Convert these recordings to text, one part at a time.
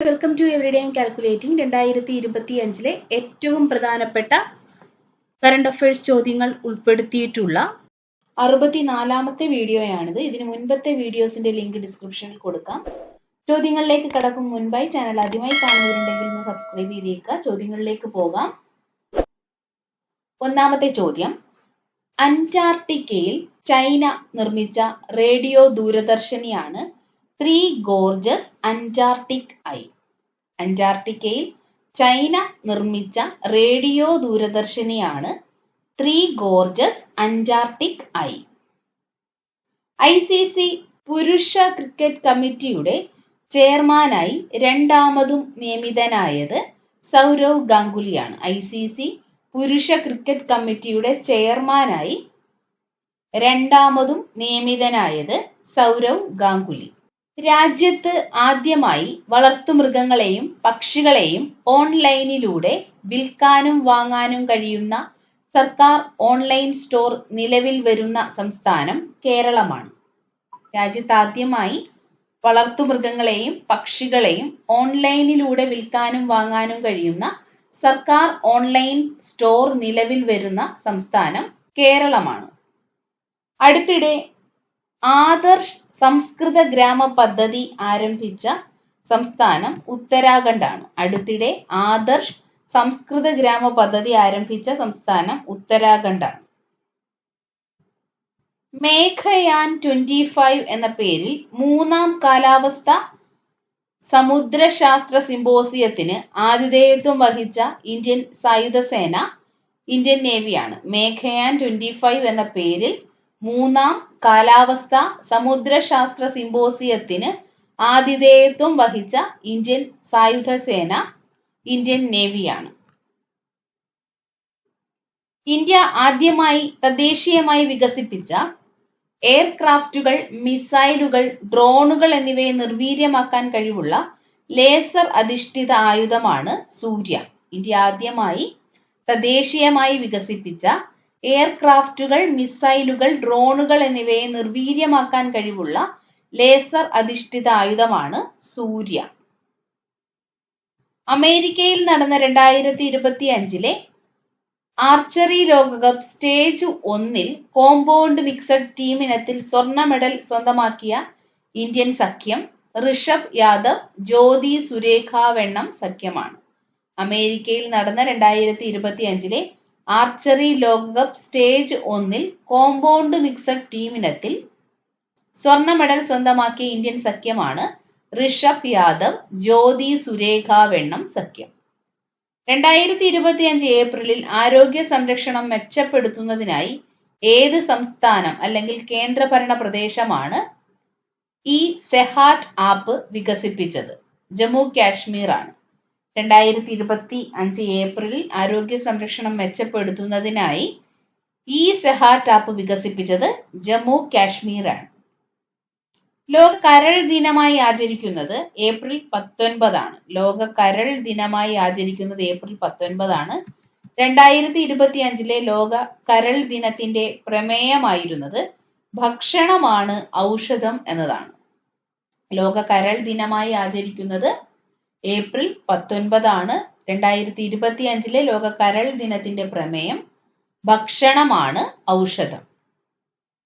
Welcome to എവറിഡേം calculating രണ്ടായിരത്തി ഇരുപത്തി അഞ്ചിലെ ഏറ്റവും പ്രധാനപ്പെട്ട കറണ്ട് അഫയേഴ്സ് ചോദ്യങ്ങൾ ഉൾപ്പെടുത്തിയിട്ടുള്ള അറുപത്തിനാലാമത്തെ വീഡിയോയാണിത്. ഇതിന് മുൻപത്തെ വീഡിയോസിന്റെ ലിങ്ക് ഡിസ്ക്രിപ്ഷനിൽ കൊടുക്കാം. ചോദ്യങ്ങളിലേക്ക് കടക്കും മുൻപായി ചാനൽ ആദ്യമായി കാണുന്നവരുണ്ടെങ്കിൽ ഒന്ന് സബ്സ്ക്രൈബ് ചെയ്തേക്കുക. ചോദ്യങ്ങളിലേക്ക് പോകാം. ഒന്നാമത്തെ ചോദ്യം. അന്റാർട്ടിക്കയിൽ ചൈന നിർമ്മിച്ച റേഡിയോ ദൂരദർശിനിയാണ് ത്രീ ഗോർജസ് അന്റാർട്ടിക് ഐ. അന്റാർട്ടിക്കയിൽ ചൈന നിർമ്മിച്ച radio ദൂരദർശിനിയാണ് three gorges Antarctic eye. I C C പുരുഷ ക്രിക്കറ്റ് കമ്മിറ്റിയുടെ ചെയർമാനായി രണ്ടാമതും നിയമിതനായത് സൗരവ് ഗാംഗുലിയാണ്. ഐ സി സി പുരുഷ ക്രിക്കറ്റ് കമ്മിറ്റിയുടെ ചെയർമാനായി രണ്ടാമതും നിയമിതനായത് സൗരവ് ഗാംഗുലി. രാജ്യത്ത് ആദ്യമായി വളർത്തുമൃഗങ്ങളെയും പക്ഷികളെയും ഓൺലൈനിലൂടെ വിൽക്കാനും വാങ്ങാനും കഴിയുന്ന സർക്കാർ ഓൺലൈൻ സ്റ്റോർ നിലവിൽ വരുന്ന സംസ്ഥാനം കേരളമാണ്. രാജ്യത്ത് ആദ്യമായി വളർത്തുമൃഗങ്ങളെയും പക്ഷികളെയും ഓൺലൈനിലൂടെ വിൽക്കാനും വാങ്ങാനും കഴിയുന്ന സർക്കാർ ഓൺലൈൻ സ്റ്റോർ നിലവിൽ വരുന്ന സംസ്ഥാനം കേരളമാണ്. അടുത്തിടെ ആദർശ് സംസ്കൃത ഗ്രാമ പദ്ധതി ആരംഭിച്ച സംസ്ഥാനം ഉത്തരാഖണ്ഡാണ്. അടുത്തിടെ ആദർശ് സംസ്കൃത ഗ്രാമ പദ്ധതി ആരംഭിച്ച സംസ്ഥാനം ഉത്തരാഖണ്ഡാണ്. മേഘയാൻ ട്വന്റി ഫൈവ് എന്ന പേരിൽ മൂന്നാം കാലാവസ്ഥ സമുദ്രശാസ്ത്ര സിംബോസിയത്തിന് ആതിഥേയത്വം വഹിച്ച ഇന്ത്യൻ സായുധ സേന ഇന്ത്യൻ നേവിയാണ്. മേഘയാൻ ട്വന്റി ഫൈവ് എന്ന പേരിൽ മൂന്നാം കാലാവസ്ഥ സമുദ്രശാസ്ത്ര സിമ്പോസിയത്തിന് ആതിഥേയത്വം വഹിച്ച ഇന്ത്യൻ സായുധ സേന ഇന്ത്യൻ നേവിയാണ്. ഇന്ത്യ ആദ്യമായി തദ്ദേശീയമായി വികസിപ്പിച്ച എയർക്രാഫ്റ്റുകൾ മിസൈലുകൾ ഡ്രോണുകൾ എന്നിവയെ നിർവീര്യമാക്കാൻ കഴിവുള്ള ലേസർ അധിഷ്ഠിത ആയുധമാണ് സൂര്യ. ഇന്ത്യ ആദ്യമായി തദ്ദേശീയമായി വികസിപ്പിച്ച എയർക്രാഫ്റ്റുകൾ മിസൈലുകൾ ഡ്രോണുകൾ എന്നിവയെ നിർവീര്യമാക്കാൻ കഴിവുള്ള ലേസർ അധിഷ്ഠിത ആയുധമാണ് സൂര്യ. അമേരിക്കയിൽ നടന്ന രണ്ടായിരത്തി ഇരുപത്തി അഞ്ചിലെ ആർച്ചറി ലോകകപ്പ് സ്റ്റേജ് ഒന്നിൽ കോമ്പൗണ്ട് മിക്സഡ് ടീം ഇനത്തിൽ സ്വർണ മെഡൽ സ്വന്തമാക്കിയ ഇന്ത്യൻ സഖ്യം ഋഷഭ് യാദവ് ജ്യോതി സുരേഖ വെണ്ണം സഖ്യമാണ്. അമേരിക്കയിൽ നടന്ന രണ്ടായിരത്തി ഇരുപത്തി അഞ്ചിലെ ആർച്ചറി ലോകകപ്പ് സ്റ്റേജ് ഒന്നിൽ കോമ്പൗണ്ട് മിക്സഡ് ടീമിനത്തിൽ സ്വർണ മെഡൽ സ്വന്തമാക്കിയ ഇന്ത്യൻ സഖ്യമാണ് ഋഷഭ് യാദവ് ജ്യോതി സുരേഖ വെണ്ണം സഖ്യം. രണ്ടായിരത്തി ഇരുപത്തി അഞ്ച് ഏപ്രിലിൽ ആരോഗ്യ സംരക്ഷണം മെച്ചപ്പെടുത്തുന്നതിനായി ഏത് സംസ്ഥാനം അല്ലെങ്കിൽ കേന്ദ്രഭരണ പ്രദേശമാണ് ഈ സെഹാറ്റ് ആപ്പ് വികസിപ്പിച്ചത്? ജമ്മു കാശ്മീർ ആണ് രണ്ടായിരത്തി ഇരുപത്തി അഞ്ച് ഏപ്രിലിൽ ആരോഗ്യ സംരക്ഷണം മെച്ചപ്പെടുത്തുന്നതിനായി ഈ സെഹാറ്റ് ആപ്പ് വികസിപ്പിച്ചത് ജമ്മു കാശ്മീർ ആണ് ലോക കരൾ ദിനമായി ആചരിക്കുന്നത് ഏപ്രിൽ പത്തൊൻപതാണ്. ലോക കരൾ ദിനമായി ആചരിക്കുന്നത് ഏപ്രിൽ പത്തൊൻപതാണ്. രണ്ടായിരത്തി ഇരുപത്തി അഞ്ചിലെ ലോക കരൾ ദിനത്തിന്റെ പ്രമേയമായിരുന്നത് ഭക്ഷണമാണ് ഔഷധം എന്നതാണ്. ലോക കരൾ ദിനമായി ആചരിക്കുന്നത് ഏപ്രിൽ പത്തൊൻപതാണ് രണ്ടായിരത്തി ഇരുപത്തി അഞ്ചിലെ ലോക കരൾ ദിനത്തിന്റെ പ്രമേയം. ഭക്ഷണമാണ് ഔഷധം.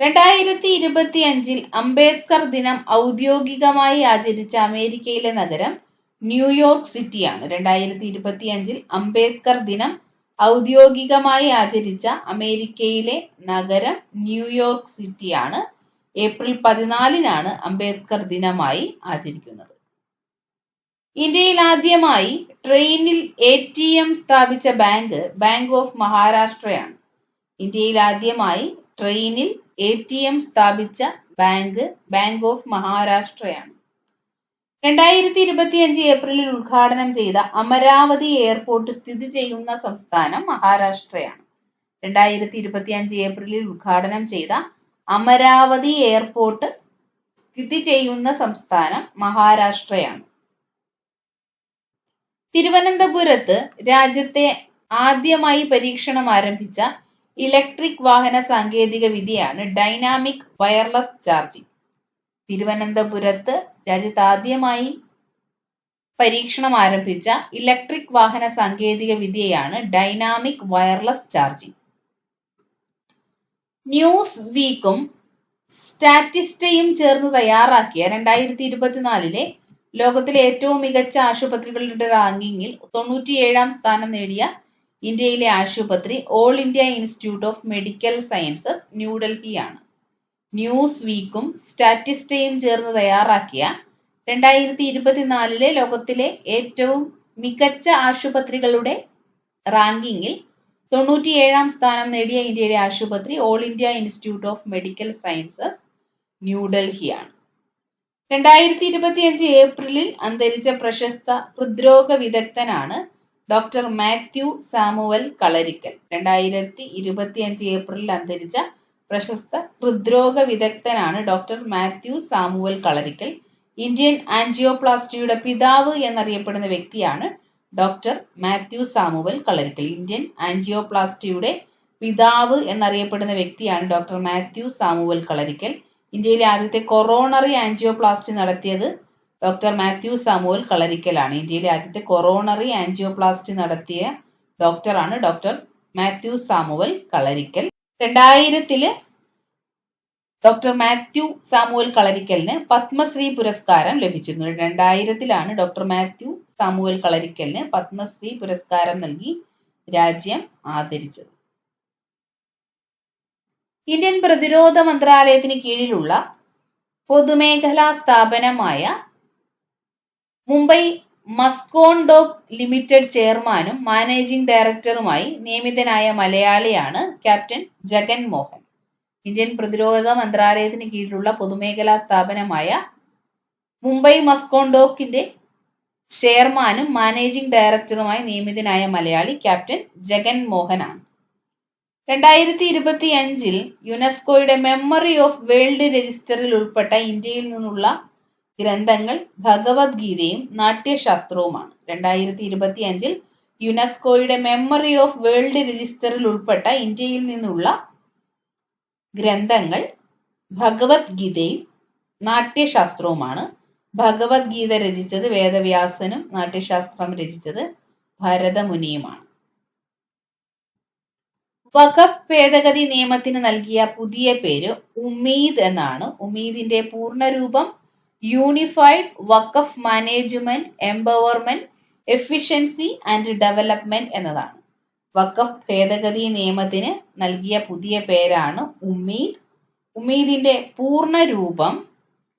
രണ്ടായിരത്തി ഇരുപത്തി അഞ്ചിൽ അംബേദ്കർ ദിനം ഔദ്യോഗികമായി ആചരിച്ച അമേരിക്കയിലെ നഗരം ന്യൂയോർക്ക് സിറ്റിയാണ്. രണ്ടായിരത്തി ഇരുപത്തി അഞ്ചിൽ അംബേദ്കർ ദിനം ഔദ്യോഗികമായി ആചരിച്ച അമേരിക്കയിലെ നഗരം ന്യൂയോർക്ക് സിറ്റിയാണ്. ഏപ്രിൽ പതിനാലിനാണ് അംബേദ്കർ ദിനമായി ആചരിക്കുന്നത്. ഇന്ത്യയിൽ ആദ്യമായി ട്രെയിനിൽ എ ടി എം സ്ഥാപിച്ച ബാങ്ക് ബാങ്ക് ഓഫ് മഹാരാഷ്ട്രയാണ്. ഇന്ത്യയിൽ ആദ്യമായി ട്രെയിനിൽ എ ടി എം സ്ഥാപിച്ച ബാങ്ക് ബാങ്ക് ഓഫ് മഹാരാഷ്ട്രയാണ്. രണ്ടായിരത്തി ഇരുപത്തി അഞ്ച് ഏപ്രിലിൽ ഉദ്ഘാടനം ചെയ്ത അമരാവതി എയർപോർട്ട് സ്ഥിതി ചെയ്യുന്ന സംസ്ഥാനം മഹാരാഷ്ട്രയാണ്. രണ്ടായിരത്തി ഇരുപത്തി അഞ്ച് ഏപ്രിലിൽ ഉദ്ഘാടനം ചെയ്ത അമരാവതി എയർപോർട്ട് സ്ഥിതി ചെയ്യുന്ന സംസ്ഥാനം മഹാരാഷ്ട്രയാണ്. തിരുവനന്തപുരത്ത് രാജ്യത്തെ ആദ്യമായി പരീക്ഷണം ആരംഭിച്ച ഇലക്ട്രിക് വാഹന സാങ്കേതിക വിദ്യയാണ് ഡൈനാമിക് വയർലെസ് ചാർജിംഗ് തിരുവനന്തപുരത്ത് രാജ്യത്ത് ആദ്യമായി പരീക്ഷണം ആരംഭിച്ച ഇലക്ട്രിക് വാഹന സാങ്കേതിക വിദ്യയാണ് ഡൈനാമിക് വയർലെസ് ചാർജിംഗ് ന്യൂസ് വീക്കും സ്റ്റാറ്റിസ്റ്റയും ചേർന്ന് തയ്യാറാക്കിയ രണ്ടായിരത്തി ഇരുപത്തിനാലിലെ ലോകത്തിലെ ഏറ്റവും മികച്ച ആശുപത്രികളുടെ റാങ്കിങ്ങിൽ തൊണ്ണൂറ്റിയേഴാം സ്ഥാനം നേടിയ ഇന്ത്യയിലെ ആശുപത്രി all India institute of medical sciences ന്യൂഡൽഹിയാണ് news വീക്കും സ്റ്റാറ്റിസ്റ്റയും ചേർന്ന് തയ്യാറാക്കിയ രണ്ടായിരത്തി ഇരുപത്തിനാലിലെ ലോകത്തിലെ ഏറ്റവും മികച്ച ആശുപത്രികളുടെ റാങ്കിങ്ങിൽ തൊണ്ണൂറ്റിയേഴാം സ്ഥാനം നേടിയ ഇന്ത്യയിലെ ആശുപത്രി all India institute of medical sciences ന്യൂഡൽഹിയാണ് രണ്ടായിരത്തി ഇരുപത്തിയഞ്ച് ഏപ്രിലിൽ അന്തരിച്ച പ്രശസ്ത ഹൃദ്രോഗ വിദഗ്ധനാണ് ഡോക്ടർ മാത്യു സാമുവൽ കളരിക്കൽ. രണ്ടായിരത്തി ഇരുപത്തിയഞ്ച് ഏപ്രിലിൽ അന്തരിച്ച പ്രശസ്ത ഹൃദ്രോഗ വിദഗ്ധനാണ് doctor Mathew Samuel Kalarickal. Indian ആൻജിയോപ്ലാസ്റ്റിയുടെ പിതാവ് എന്നറിയപ്പെടുന്ന വ്യക്തിയാണ് doctor Mathew Samuel Kalarickal. Indian ആൻജിയോപ്ലാസ്റ്റിയുടെ പിതാവ് എന്നറിയപ്പെടുന്ന വ്യക്തിയാണ് ഡോക്ടർ മാത്യു സാമുവൽ കളരിക്കൽ. ഇന്ത്യയിലെ ആദ്യത്തെ കൊറോണറി ആൻജിയോപ്ലാസ്റ്റി നടത്തിയത് ഡോക്ടർ മാത്യു സാമുവൽ കളരിക്കലാണ്. ഇന്ത്യയിലെ ആദ്യത്തെ കൊറോണറി ആൻജിയോപ്ലാസ്റ്റി നടത്തിയ ഡോക്ടറാണ് ഡോക്ടർ മാത്യു സാമുവൽ കളരിക്കൽ. രണ്ടായിരത്തിൽ ഡോക്ടർ മാത്യു സാമുവൽ കളരിക്കലിന് പത്മശ്രീ പുരസ്കാരം ലഭിച്ചിരുന്നു. രണ്ടായിരത്തിലാണ് ഡോക്ടർ മാത്യു സാമുവൽ കളരിക്കലിന് പത്മശ്രീ പുരസ്കാരം നൽകി രാജ്യം ആദരിച്ചത്. ഇന്ത്യൻ പ്രതിരോധ മന്ത്രാലയത്തിന് കീഴിലുള്ള പൊതുമേഖലാ സ്ഥാപനമായ മുംബൈ മസ്കോൺ ഡോക് ലിമിറ്റഡ് ചെയർമാനും മാനേജിംഗ് ഡയറക്ടറുമായി നിയമിതനായ മലയാളിയാണ് ക്യാപ്റ്റൻ ജഗൻ മോഹൻ. ഇന്ത്യൻ പ്രതിരോധ മന്ത്രാലയത്തിന് കീഴിലുള്ള പൊതുമേഖലാ സ്ഥാപനമായ മുംബൈ മസ്കോൺ ഡോക്കിന്റെ ചെയർമാനും മാനേജിംഗ് ഡയറക്ടറുമായി നിയമിതനായ മലയാളി ക്യാപ്റ്റൻ ജഗൻ മോഹനാണ്. രണ്ടായിരത്തി ഇരുപത്തി അഞ്ചിൽ യുനെസ്കോയുടെ മെമ്മറി ഓഫ് വേൾഡ് രജിസ്റ്ററിൽ ഉൾപ്പെട്ട ഇന്ത്യയിൽ നിന്നുള്ള ഗ്രന്ഥങ്ങൾ ഭഗവത്ഗീതയും നാട്യശാസ്ത്രവുമാണ്. രണ്ടായിരത്തി ഇരുപത്തി അഞ്ചിൽ യുനെസ്കോയുടെ മെമ്മറി ഓഫ് വേൾഡ് രജിസ്റ്ററിൽ ഉൾപ്പെട്ട ഇന്ത്യയിൽ നിന്നുള്ള ഗ്രന്ഥങ്ങൾ ഭഗവത്ഗീതയും നാട്യശാസ്ത്രവുമാണ്. ഭഗവത്ഗീത രചിച്ചത് വേദവ്യാസനും നാട്യശാസ്ത്രം രചിച്ചത് ഭരതമുനിയുമാണ്. വഖഫ് ഭേദഗതി നിയമത്തിന് നൽകിയ പുതിയ പേര് ഉമീദ് എന്നാണ്. ഉമീദിന്റെ പൂർണരൂപം unified Waqf management empowerment efficiency and development എന്നതാണ്. വഖഫ് ഭേദഗതി നിയമത്തിന് നൽകിയ പുതിയ പേരാണ് ഉമീദ്. ഉമീദിന്റെ പൂർണ രൂപം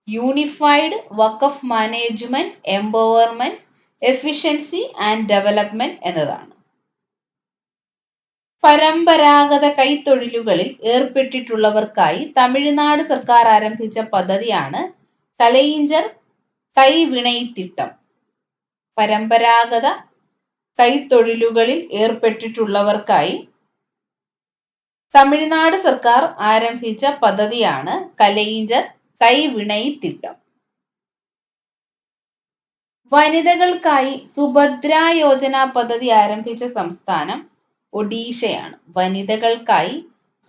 unified Waqf management empowerment efficiency and development എന്നതാണ്. പരമ്പരാഗത കൈത്തൊഴിലുകളിൽ ഏർപ്പെട്ടിട്ടുള്ളവർക്കായി തമിഴ്നാട് സർക്കാർ ആരംഭിച്ച പദ്ധതിയാണ് കലയിഞ്ചർ കൈവിണയിത്തിട്ടം. പരമ്പരാഗത കൈത്തൊഴിലുകളിൽ ഏർപ്പെട്ടിട്ടുള്ളവർക്കായി തമിഴ്നാട് സർക്കാർ ആരംഭിച്ച പദ്ധതിയാണ് കലയിഞ്ചർ കൈവിണയിത്തിട്ടം. വനിതകൾക്കായി സുഭദ്ര യോജന പദ്ധതി ആരംഭിച്ച സംസ്ഥാനം ഒഡീഷയാണ്. വനിതകൾക്കായി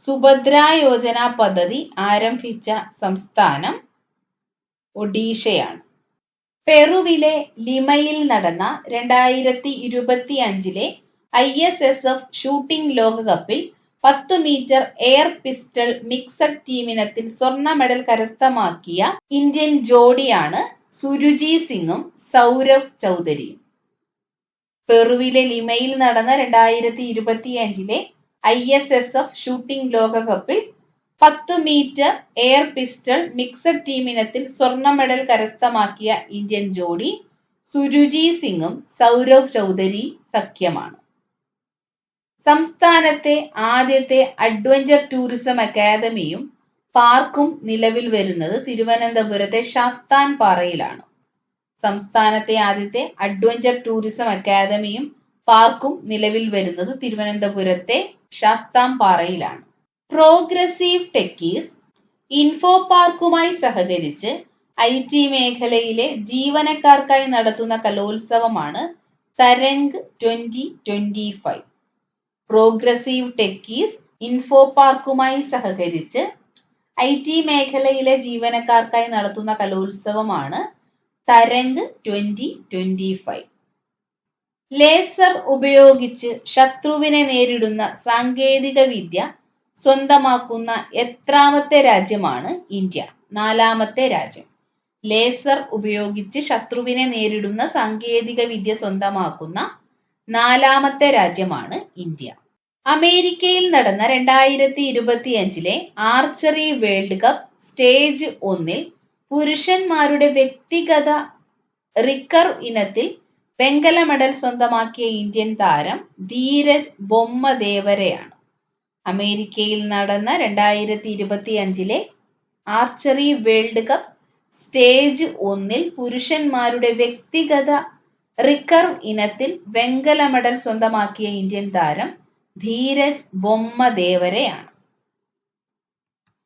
സുഭദ്ര യോജന പദ്ധതി ആരംഭിച്ച സംസ്ഥാനം ഒഡീഷയാണ്. പെറുവിലെ ലിമയിൽ നടന്ന രണ്ടായിരത്തി ഇരുപത്തി അഞ്ചിലെ I S S F shooting ലോകകപ്പിൽ പത്ത് മീറ്റർ എയർ പിസ്റ്റൾ മിക്സഡ് ടീമിനത്തിൽ സ്വർണ മെഡൽ കരസ്ഥമാക്കിയ ഇന്ത്യൻ ജോഡിയാണ് സുരുജി സിംഗും സൗരവ് ചൗധരിയും. പെറുവിലെ ലിമയിൽ നടന്ന രണ്ടായിരത്തി ഇരുപത്തി അഞ്ചിലെ I S S F shooting ലോകകപ്പിൽ പത്ത് മീറ്റർ എയർ പിസ്റ്റൾ മിക്സഡ് ടീമിനത്തിൽ സ്വർണ മെഡൽ കരസ്ഥമാക്കിയ ഇന്ത്യൻ ജോഡി സുരുജി സിംഗും സൗരവ് ചൗധരി സഖ്യമാണ്. സംസ്ഥാനത്തെ ആദ്യത്തെ അഡ്വഞ്ചർ ടൂറിസം അക്കാദമിയും പാർക്കും നിലവിൽ വരുന്നത് തിരുവനന്തപുരത്തെ ശാസ്താൻ പാറയിലാണ്. സംസ്ഥാനത്തെ ആദ്യത്തെ അഡ്വഞ്ചർ ടൂറിസം അക്കാദമിയും പാർക്കും നിലവിൽ വരുന്നത് തിരുവനന്തപുരത്തെ ശാസ്താംപാറയിലാണ് പ്രോഗ്രസീവ് ടെക്കീസ് ഇൻഫോ പാർക്കുമായി സഹകരിച്ച് ഐ ടി മേഖലയിലെ ജീവനക്കാർക്കായി നടത്തുന്ന കലോത്സവമാണ് Tarang twenty twenty five progressive techies info പാർക്കുമായി സഹകരിച്ച് ഐ ടി മേഖലയിലെ ജീവനക്കാർക്കായി നടത്തുന്ന കലോത്സവമാണ് Tarang twenty twenty five laser ഉപയോഗിച്ച് ശത്രുവിനെ നേരിടുന്ന സാങ്കേതിക വിദ്യ സ്വന്തമാക്കുന്ന എത്രാമത്തെ രാജ്യമാണ് ഇന്ത്യ. നാലാമത്തെ രാജ്യം. ലേസർ ഉപയോഗിച്ച് ശത്രുവിനെ നേരിടുന്ന സാങ്കേതിക വിദ്യ സ്വന്തമാക്കുന്ന നാലാമത്തെ രാജ്യമാണ് ഇന്ത്യ. അമേരിക്കയിൽ നടന്ന രണ്ടായിരത്തി ഇരുപത്തി അഞ്ചിലെ ആർച്ചറി വേൾഡ് കപ്പ് സ്റ്റേജ് ഒന്നിൽ പുരുഷന്മാരുടെ വ്യക്തിഗത റിക്കർവ് ഇനത്തിൽ വെങ്കല മെഡൽ സ്വന്തമാക്കിയ ഇന്ത്യൻ താരം ധീരജ് ബൊമ്മദേവരയാണ്. അമേരിക്കയിൽ നടന്ന രണ്ടായിരത്തി ഇരുപത്തി അഞ്ചിലെ ആർച്ചറി വേൾഡ് കപ്പ് സ്റ്റേജ് ഒന്നിൽ പുരുഷന്മാരുടെ വ്യക്തിഗത റിക്കർവ് ഇനത്തിൽ വെങ്കല മെഡൽ സ്വന്തമാക്കിയ ഇന്ത്യൻ താരം ധീരജ് ബൊമ്മദേവരയാണ്.